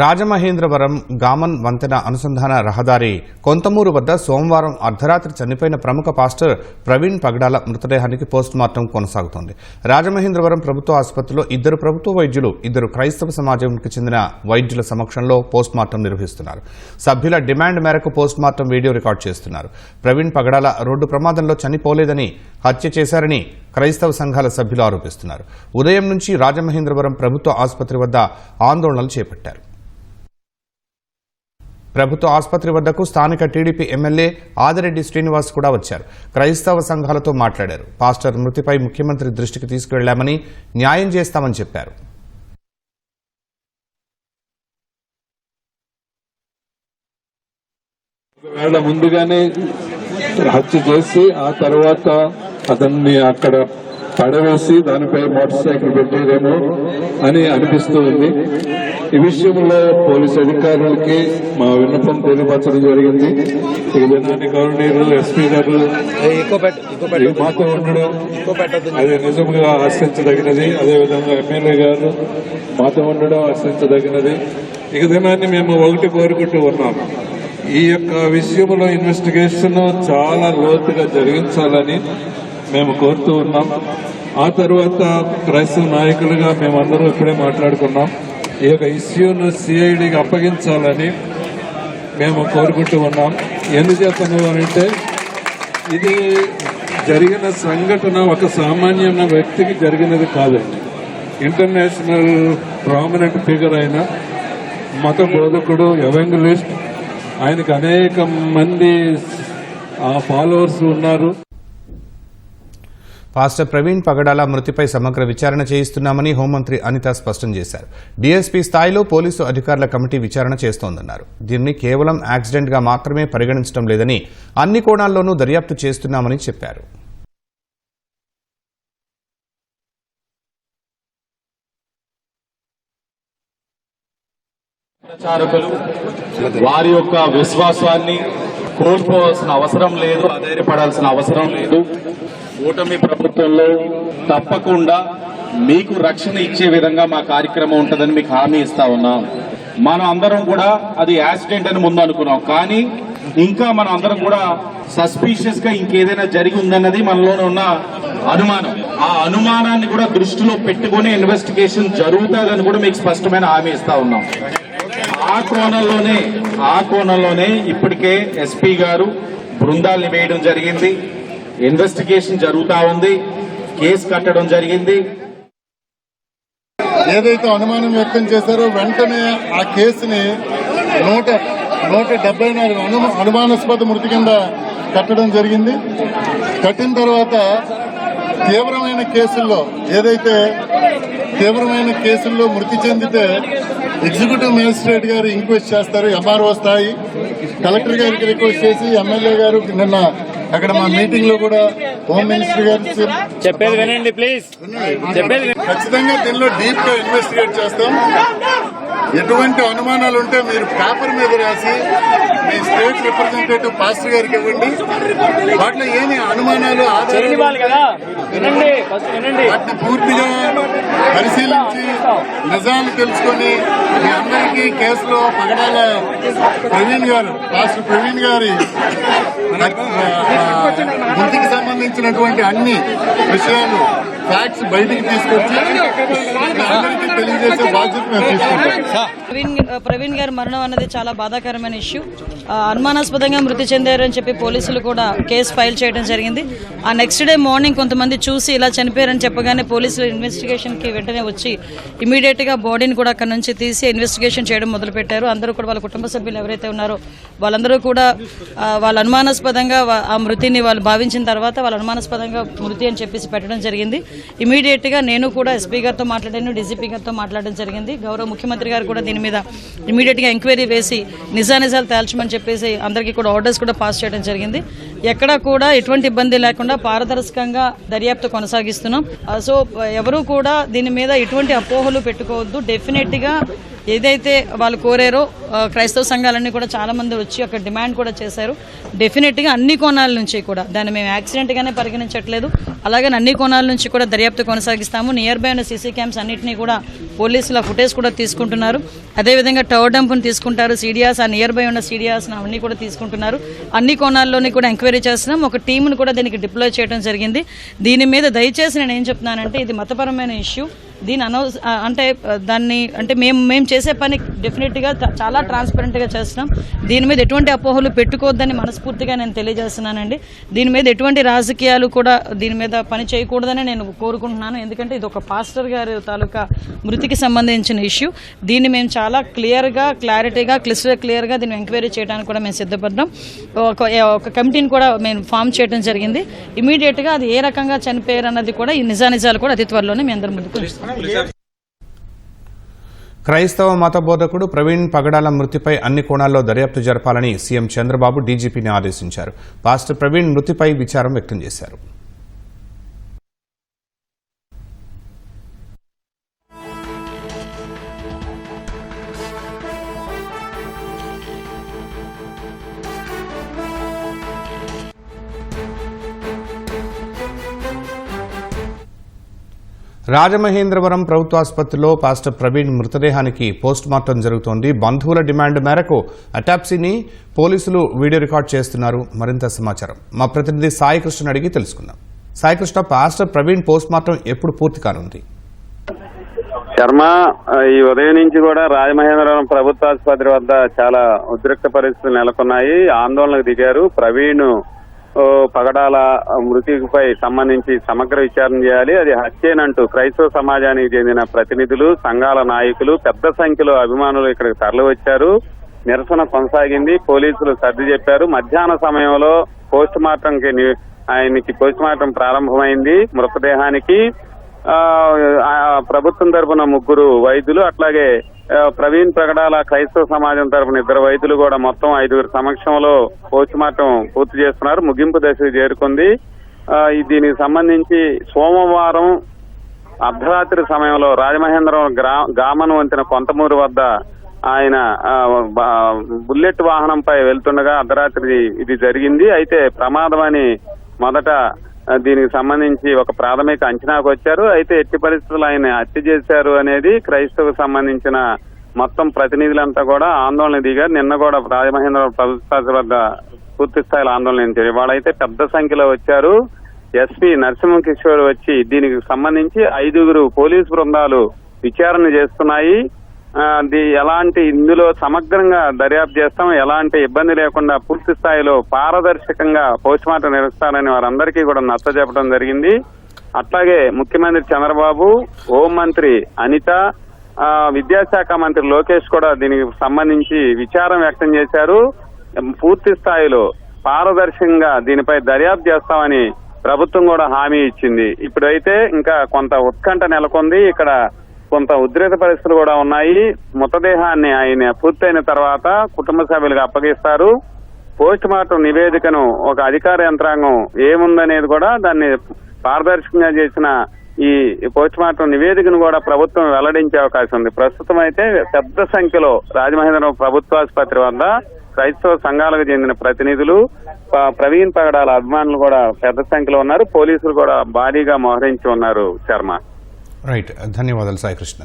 Rajamahendravaram Gammon వంతెన అనుసంధాన రహదారి కొంతమూరు వద్ద సోమవారం అర్ధరాత్రి చనిపోయిన ప్రముఖ పాస్టర్ ప్రవీణ్ పగడాల మృతదేహానికి పోస్టుమార్టం కొనసాగుతోంది. రాజమహేంద్రవరం ప్రభుత్వ ఆసుపత్రిలో ఇద్దరు ప్రభుత్వ వైద్యులు ఇద్దరు క్రైస్తవ సమాజానికి చెందిన వైద్యుల సమక్షంలో పోస్టుమార్టం నిర్వహిస్తున్నారు. సభ్యుల డిమాండ్ మేరకు పోస్టుమార్టం వీడియో రికార్డు చేస్తున్నారు. ప్రవీణ్ పగడాల రోడ్డు ప్రమాదంలో చనిపోలేదని హత్య చేశారని క్రైస్తవ సంఘాల సభ్యులు ఆరోపిస్తున్నారు. ఉదయం నుంచి రాజమహేంద్రవరం ప్రభుత్వ ఆసుపత్రి వద్ద ఆందోళనలు చేపట్టారు. ప్రభుత్వ ఆసుపత్రి వద్దకు స్థానిక టీడీపీ ఎమ్మెల్యే ఆదిరెడ్డి శ్రీనివాస్ కూడా వచ్చారు. క్రైస్తవ సంఘాలతో మాట్లాడారు. పాస్టర్ మృతిపై ముఖ్యమంత్రి దృష్టికి తీసుకువెళ్ళామని న్యాయం చేస్తామని చెప్పారు. వేళ ముందుగానే హత్య చేసి ఆ తర్వాత అతన్ని అక్కడ పడవేసి దానిపై మోటార్ సైకిల్ పెట్టేదేమో అని అనిపిస్తూ ఉంది. ఈ విషయంలో పోలీసు అధికారులకి మా విన్నపం తెలియపరచడం జరిగింది. ఈ దినాన్ని గవర్నర్ ఎస్పీ గారు మాతో ఉండడం అది నిజంగా హర్షించదగినది అదేవిధంగా ఎమ్మెల్యే గారు మాతో ఉండడం హర్షించదగినది ఇక దినాన్ని మేము ఒకటి కోరుకుంటూ ఉన్నాము. ఈ యొక్క విషయంలో ఇన్వెస్టిగేషన్ చాలా లోతుగా జరిగించాలని మేము కోరుతూ ఉన్నాం. ఆ తర్వాత క్రైస్తవ నాయకులుగా మేమందరం ఇప్పుడే మాట్లాడుకున్నాం. ఈ యొక్క ఇష్యూను సిఐడికి అప్పగించాలని మేము కోరుకుంటూ ఉన్నాం. ఎందుచేతను అంటే ఇది జరిగిన సంఘటన ఒక సామాన్యమైన వ్యక్తికి జరిగినది కాదండి. ఇంటర్నేషనల్ ప్రామినెంట్ ఫిగర్ అయిన మత బోధకుడు ఎవంగలిస్ట్. ఆయనకు అనేక మంది ఫాలోవర్స్ ఉన్నారు. పాస్టర్ ప్రవీణ్ పగడాల మృతిపై సమగ్ర విచారణ చేయిస్తున్నామని హోంమంత్రి అనిత స్పష్టం చేశారు. డీఎస్పీ స్థాయిలో పోలీసు అధికారుల కమిటీ విచారణ చేస్తోందన్నారు. దీన్ని కేవలం యాక్సిడెంట్గా మాత్రమే పరిగణించడం లేదని అన్ని కోణాల్లోనూ దర్యాప్తు చేస్తున్నామని చెప్పారు. ప్రచారకులు వారి యొక్క విశ్వాసాన్ని కోల్పోవాల్సిన అవసరం లేదు అధైర్యపడాల్సిన అవసరం లేదు. కూటమి ప్రభుత్వంలో తప్పకుండా మీకు రక్షణ ఇచ్చే విధంగా మా కార్యక్రమం ఉంటుందని మీకు హామీ ఇస్తా ఉన్నాం. మనం అందరం కూడా అది యాక్సిడెంట్ అని ముందు అనుకున్నాం. కానీ ఇంకా మనం అందరం కూడా సస్పీషియస్గా ఇంకేదైనా జరిగి ఉందన్నది మనలోనే ఉన్న అనుమానం. ఆ అనుమానాన్ని కూడా దృష్టిలో పెట్టుకుని ఇన్వెస్టిగేషన్ జరుగుతుందని కూడా మీకు స్పష్టమైన హామీ ఇస్తా ఉన్నాం. ఆ కోణంలోనే ఆ కోణంలోనే ఇప్పటికే ఎస్పీ గారు బృందాల్ని వేయడం జరిగింది. ఇన్వెస్టిగేషన్ జరుగుతా ఉంది కేసు కట్టడం జరిగింది. ఏదైతే అనుమానం వ్యక్తం చేశారో వెంటనే ఆ కేసుని నూట నూట డెబ్బై నాలుగు అనుమానాస్పద మృతి కింద కట్టడం జరిగింది. కట్టిన తర్వాత తీవ్రమైన కేసుల్లో ఏదైతే తీవ్రమైన కేసుల్లో మృతి చెందితే ఎగ్జిక్యూటివ్ మేజిస్ట్రేట్ గారు ఇంక్వెస్ట్ చేస్తారు ఎంఆర్ఓ స్థాయి. కలెక్టర్ గారికి రిక్వెస్ట్ చేసి ఎమ్మెల్యే గారు నిన్న అక్కడ మా మీటింగ్లో కూడా హోమ్ మినిస్టర్ గారు చెప్పేది వినండి ప్లీజ్ చెప్పేది. ఖచ్చితంగా దీనిలో డీప్గా ఇన్వెస్టిగేట్ చేస్తాం. ఎటువంటి అనుమానాలు ఉంటే మీరు పేపర్ మీద రాసి మీ స్టేట్ రిప్రజెంటేటివ్ పాస్టర్ గారికి ఇవ్వండి. వాటిలో ఏమి అనుమానాలు ఆధారాలు చేయనివ్వాలి కదా. వినండి ఫస్ట్ వినండి. వాటిని పూర్తిగా పరిశీలించి నిజాలు తెలుసుకొని మీ అందరికీ కేసులో పగడాల ప్రవీణ్ గారు పాస్టర్ ప్రవీణ్ గారి ఇంటికి సంబంధించినటువంటి అన్ని విషయాలు ఫ్యాక్ట్స్ బయటికి తీసుకొచ్చి అందరికీ తెలియజేసే బాధ్యత ప్రవీణ్ ప్రవీణ్ గారి మరణం అన్నది చాలా బాధాకరమైన ఇష్యూ అనుమానాస్పదంగా మృతి చెందారని చెప్పి పోలీసులు కూడా కేసు ఫైల్ చేయడం జరిగింది. ఆ నెక్స్ట్ డే మార్నింగ్ కొంతమంది చూసి ఇలా చనిపోయారని చెప్పగానే పోలీసులు ఇన్వెస్టిగేషన్కి వెంటనే వచ్చి ఇమీడియట్గా బాడీని కూడా అక్కడ నుంచి తీసి ఇన్వెస్టిగేషన్ చేయడం మొదలుపెట్టారు. అందరూ కూడా వాళ్ళ కుటుంబ సభ్యులు ఎవరైతే ఉన్నారో వాళ్ళందరూ కూడా వాళ్ళ అనుమానాస్పదంగా ఆ మృతిని వాళ్ళు భావించిన తర్వాత వాళ్ళు అనుమానాస్పదంగా మృతి అని చెప్పేసి పెట్టడం జరిగింది. ఇమీడియట్గా నేను కూడా ఎస్పీ గారితో మాట్లాడాను డీజీపీ గారితో మాట్లాడడం జరిగింది. గౌరవ ముఖ్యమంత్రి గారు కూడా దీని మీద ఇమీడియట్గా ఎంక్వైరీ వేసి నిజానిజాలు తేల్చమని చెప్పేసి అందరికీ కూడా ఆర్డర్స్ కూడా పాస్ చేయడం జరిగింది. ఎక్కడా కూడా ఎటువంటి ఇబ్బంది లేకుండా పారదర్శకంగా దర్యాప్తు కొనసాగిస్తున్నాం. సో ఎవరు కూడా దీని మీద ఎటువంటి అపోహలు పెట్టుకోవద్దు. డెఫినెట్గా ఏదైతే వాళ్ళు కోరారో క్రైస్తవ సంఘాలన్నీ కూడా చాలా మంది వచ్చి అక్కడ డిమాండ్ కూడా చేశారు. డెఫినెట్గా అన్ని కోణాల నుంచి కూడా. దాన్ని మేము యాక్సిడెంట్గానే పరిగణించట్లేదు. అలాగే అన్ని కోణాల నుంచి కూడా దర్యాప్తు కొనసాగిస్తాము. నియర్ బై ఉన్న సీసీ క్యామ్స్ అన్నింటినీ కూడా పోలీసుల ఫుటేజ్ కూడా తీసుకుంటున్నారు. అదేవిధంగా టవర్ డంప్ను తీసుకుంటారు. సీడియాస్ ఆ నియర్ బై ఉన్న సీడియాస్ అవన్నీ కూడా తీసుకుంటున్నారు. అన్ని కోణాల్లోని కూడా ఎంక్వైరీ చేస్తున్నాం. ఒక టీంను కూడా దీనికి డిప్లాయ్ చేయడం జరిగింది. దీని మీద దయచేసి నేను ఏం చెప్తున్నానంటే ఇది మతపరమైన ఇష్యూ దీని అనవస అంటే దాన్ని అంటే మేము మేము చేసే పని డెఫినెట్గా చాలా ట్రాన్స్పరెంట్గా చేస్తున్నాం. దీని మీద ఎటువంటి అపోహలు పెట్టుకోవద్దని మనస్ఫూర్తిగా నేను తెలియజేస్తున్నానండి. దీని మీద ఎటువంటి రాజకీయాలు కూడా దీని మీద పని చేయకూడదని నేను కోరుకుంటున్నాను. ఎందుకంటే ఇది ఒక పాస్టర్ గారి తాలూకా మృతికి సంబంధించిన ఇష్యూ. దీన్ని మేము చాలా క్లియర్గా క్లారిటీగా క్లిస్టర్ క్లియర్గా దీన్ని ఎంక్వైరీ చేయడానికి కూడా మేము సిద్ధపడ్డాం. ఒక ఒక కమిటీని కూడా మేము ఫామ్ చేయడం జరిగింది. ఇమీడియట్గా అది ఏ రకంగా చనిపోయారు అన్నది కూడా ఈ నిజానిజాలు కూడా అతి త్వరలోనే మీ అందరి ముందుకు ఉంచుతాం. క్రైస్తవ మత బోధకుడు ప్రవీణ్ పగడాల మృతిపై అన్ని కోణాల్లో దర్యాప్తు జరపాలని సీఎం చంద్రబాబు డీజీపీని ఆదేశించారు. పాస్టర్ ప్రవీణ్ మృతిపై విచారం వ్యక్తం చేశారు. రాజమహేంద్రవరం ప్రభుత్వాసుపత్రిలో పాస్టర్ ప్రవీణ్ మృతదేహానికి పోస్ట్ మార్టం జరుగుతోంది. బంధువుల డిమాండ్ మేరకు అటాప్సీని పోలీసులు వీడియో రికార్డ్ చేస్తున్నారు. మరింత సమాచారం. మా ప్రతినిధి సాయికృష్ణ అడిగి తెలుసుకుందాం. Saikrishna pastor Praveen post mortem ఎప్పుడు పూర్తి కానుంది? శర్మ ఈ ఉదయం నుంచి కూడా రాజమహేంద్రవరం ప్రభుత్వ ఆసుపత్రి వద్ద చాలా ఉద్రిక్త పరిస్థితులు నెలకొన్నాయి. ఆందోళనకు దిగారు ప్రవీణ్. పగడాల మృతిపై సంబంధించి సమగ్ర విచారణ చేయాలి. అది హత్యేనంటూ క్రైస్తవ సమాజానికి చెందిన ప్రతినిధులు సంఘాల నాయకులు పెద్ద సంఖ్యలో అభిమానులు ఇక్కడికి తరలివచ్చారు. నిరసన కొనసాగింది. పోలీసులు సర్ది చెప్పారు. మధ్యాహ్న సమయంలో పోస్ట్ మార్టం ఆయనకి పోస్ట్ మార్టం ప్రారంభమైంది. మృతదేహానికి ప్రభుత్వం తరపున ముగ్గురు వైద్యులు అట్లాగే ప్రవీణ్ ప్రగడాల క్రైస్తవ సమాజం తరపున ఇద్దరు వైద్యులు కూడా మొత్తం ఐదుగురు సమక్షంలో పోస్ట్ మార్టం పూర్తి చేస్తున్నారు. ముగింపు దశకు చేరుకుంది. దీనికి సంబంధించి సోమవారం అర్ధరాత్రి సమయంలో రాజమహేంద్రం గ్రా గామన్ వంతిన కొంతమూరు వద్ద ఆయన బుల్లెట్ వాహనంపై వెళ్తుండగా అర్ధరాత్రి ఇది జరిగింది. అయితే ప్రమాదం అని మొదట దీనికి సంబంధించి ఒక ప్రాథమిక అంచనాకు వచ్చారు. అయితే ఎట్టి పరిస్థితులు ఆయన హత్య చేశారు అనేది క్రైస్తవుకు సంబంధించిన మొత్తం ప్రతినిధులంతా కూడా ఆందోళన దిగారు. నిన్న కూడా రాజమహేంద్ర ప్రభుత్వ వద్ద పూర్తి స్థాయిలో ఆందోళన ఇచ్చారు వాళ్ళైతే పెద్ద సంఖ్యలో వచ్చారు. ఎస్పీ నరసింహ కిషోర్ వచ్చి దీనికి సంబంధించి ఐదుగురు పోలీసు బృందాలు విచారణ చేస్తున్నాయి. అది ఎలాంటి ఇందులో సమగ్రంగా దర్యాప్తు చేస్తాం ఎలాంటి ఇబ్బంది లేకుండా పూర్తి స్థాయిలో పారదర్శకంగా పోస్ట్ మార్టం నిర్వహిస్తారని వారందరికీ కూడా నచ్చ చెప్పడం జరిగింది. అట్లాగే ముఖ్యమంత్రి చంద్రబాబు హోంమంత్రి అనిత విద్యాశాఖ మంత్రి లోకేష్ కూడా దీనికి సంబంధించి విచారం వ్యక్తం చేశారు. పూర్తి స్థాయిలో పారదర్శకంగా దీనిపై దర్యాప్తు చేస్తామని ప్రభుత్వం కూడా హామీ ఇచ్చింది. ఇప్పుడైతే ఇంకా కొంత ఉత్కంఠ నెలకొంది. ఇక్కడ కొంత ఉద్రేత పరిస్థితులు కూడా ఉన్నాయి. మృతదేహాన్ని ఆయన పూర్తయిన తర్వాత కుటుంబ సభ్యులకు అప్పగిస్తారు. పోస్ట్ మార్టం నివేదికను ఒక అధికార యంత్రాంగం ఏముందనేది కూడా దాన్ని పారదర్శకంగా చేసిన ఈ పోస్ట్ మార్టం నివేదికను కూడా ప్రభుత్వం వెల్లడించే అవకాశం ఉంది. ప్రస్తుతం అయితే పెద్ద సంఖ్యలో రాజమహేంద్రవరం ప్రభుత్వాసుపత్రి వద్ద క్రైస్తవ సంఘాలకు చెందిన ప్రతినిధులు ప్రవీణ్ పగడాల అభిమానులు కూడా పెద్ద సంఖ్యలో ఉన్నారు. పోలీసులు కూడా భారీగా మోహరించి ఉన్నారు శర్మ. రైట్ ధన్యవాదాలు సాయికృష్ణ.